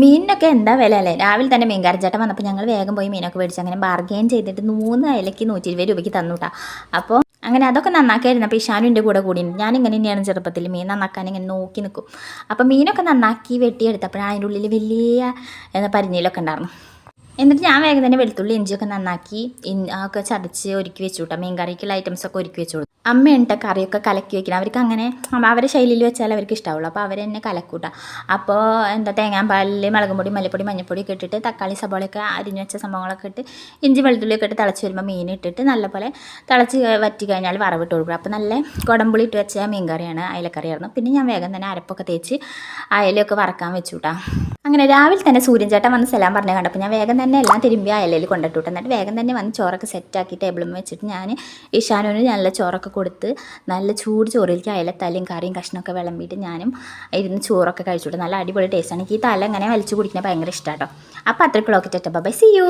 മീനിനൊക്കെ എന്താ വില അല്ലേ രാവിലെ തന്നെ മീൻകാരൻ വന്നപ്പോൾ ഞങ്ങൾ വേഗം പോയി മീനൊക്കെ മേടിച്ചു. അങ്ങനെ ബാർഗെയിൻ ചെയ്തിട്ട് മൂന്ന് അയലയ്ക്ക് നൂറ്റി ഇരുപത് രൂപയ്ക്ക് തന്നുട്ടാ. അപ്പോൾ അങ്ങനെ അതൊക്കെ നന്നാക്കായിരുന്നു. അപ്പോൾ ഇഷാനും എന്റെ കൂടെ കൂടി ഞാൻ ഇങ്ങനെ തന്നെയാണ് ചെറുപ്പത്തിൽ മീൻ നന്നാക്കാൻ ഇങ്ങനെ നോക്കി നിൽക്കും. അപ്പോൾ മീനൊക്കെ നന്നാക്കി വെട്ടിയെടുത്തപ്പോഴാണ് അതിന്റെ ഉള്ളിൽ വലിയ എന്താ പരിഞ്ഞിലൊക്കെ ഉണ്ടായിരുന്നു. എന്നിട്ട് ഞാൻ വേഗം തന്നെ വെളുത്തുള്ളി ഇഞ്ചിയൊക്കെ നന്നാക്കി ഒക്കെ ചതച്ച് ഒരുക്കി വെച്ചു കേട്ടോ മീൻ കറിക്കുള്ള ഐറ്റംസൊക്കെ ഒരുക്കി വെച്ചു അമ്മയുണ്ട് കറിയൊക്കെ കലക്കി വെക്കണം. അവർക്ക് അങ്ങനെ അവരെ ശൈലിയിൽ വെച്ചാൽ അവർക്ക് ഇഷ്ടാവുള്ളൂ. അപ്പോൾ അവർ കലക്കൂട്ടാ. അപ്പോൾ എന്താ തേങ്ങാപ്പാലിൽ മുളകും പൊടി മല്ലിപ്പൊടി മഞ്ഞൾപ്പൊടി ഒക്കെ ഇട്ടിട്ട് തക്കാളി സബോളയൊക്കെ അരിഞ്ഞു വെച്ച സംഭവങ്ങളൊക്കെ ഇട്ട് ഇഞ്ചി വെളുത്തുള്ളിയൊക്കെ ഇട്ട് തിളച്ച് വരുമ്പോൾ മീൻ ഇട്ടിട്ട് നല്ലപോലെ തിളച്ച് വറ്റി കഴിഞ്ഞാൽ വറവിട്ട് കൊടുക്കുക അപ്പോൾ നല്ല കുടമ്പുളി ഇട്ട് വെച്ച മീൻ കറിയാണ് അയലക്കറിയായിരുന്നു. പിന്നെ ഞാൻ വേഗം തന്നെ അരപ്പൊക്കെ തേച്ച് അയലയൊക്കെ വറക്കാൻ വെച്ചു കേട്ടാ അങ്ങനെ രാവിലെ തന്നെ സൂര്യൻ ചേട്ടൻ വന്ന് സലാം പറഞ്ഞ കണ്ടപ്പോൾ ഞാൻ വേഗം തന്നെ എല്ലാം തിരുമ്പി അയലയിൽ കൊണ്ടിട്ടു. എന്നിട്ട് വേഗം തന്നെ വന്ന് ചോറൊക്കെ സെറ്റാക്കി ടേബിളിൽ വെച്ചിട്ട് ഞാൻ ഇഷാനോന് നല്ല ചോറൊക്കെ കൊടുത്ത് നല്ല ചൂട് ചോറിലേക്ക് അയലത്തലയും കറിയും കഷ്ണമൊക്കെ വിളമ്പിയിട്ട് ഞാനും ഇരുന്ന് ചോറൊക്കെ കഴിച്ചു നല്ല അടിപൊളി ടേസ്റ്റാണ് എനിക്ക് ഈ തല ഇങ്ങനെ വലിച്ചു കുടിക്കുന്നത് ഭയങ്കര ഇഷ്ടമാണ് കേട്ടോ അപ്പോൾ അത്രയ്ക്കുള്ളൊക്കെ ചേട്ടാ ബൈ സി യു